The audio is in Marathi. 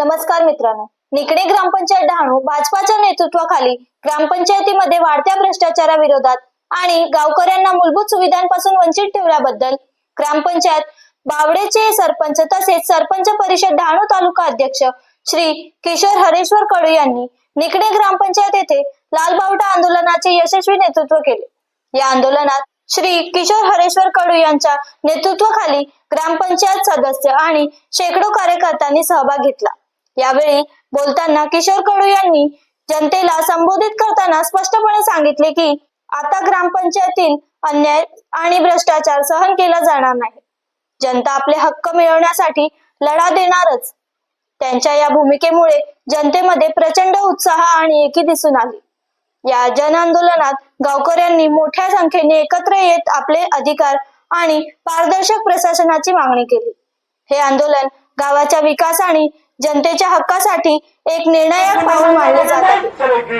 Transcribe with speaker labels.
Speaker 1: नमस्कार मित्रांनो. निकडे ग्रामपंचायत डहाणू भाजपाच्या नेतृत्वाखाली ग्रामपंचायतीमध्ये वाढत्या भ्रष्टाचाराविरोधात आणि गावकऱ्यांना मूलभूत सुविधांपासून वंचित ठेवल्याबद्दल ग्रामपंचायत बावडेचे सरपंच तसेच सरपंच परिषद डहाणू तालुका अध्यक्ष श्री किशोर हरेश्वर कडू यांनी निकडे ग्रामपंचायत येथे लालबावटा आंदोलनाचे यशस्वी नेतृत्व केले. या आंदोलनात श्री किशोर हरेश्वर कडू यांच्या नेतृत्वाखाली ग्रामपंचायत सदस्य आणि शेकडो कार्यकर्त्यांनी सहभाग घेतला. यावेळी बोलताना किशोर कडू यांनी जनतेला संबोधित करताना स्पष्टपणे सांगितले की आता ग्रामपंचायतील अन्याय आणि भ्रष्टाचार सहन केला जाणार नाही. जनता आपले हक्क मिळवण्यासाठी लढा देणारच. त्यांच्या या भूमिकेमुळे जनतेमध्ये प्रचंड उत्साह आणि एकी दिसून आली. या जन आंदोलनात गावकऱ्यांनी मोठ्या संख्येने एकत्र येत आपले अधिकार आणि पारदर्शक प्रशासनाची मागणी केली. हे आंदोलन गावाच्या विकास आणि जनतेच्या हक्कासाठी एक निर्णायक पाऊल मानले जात. आहे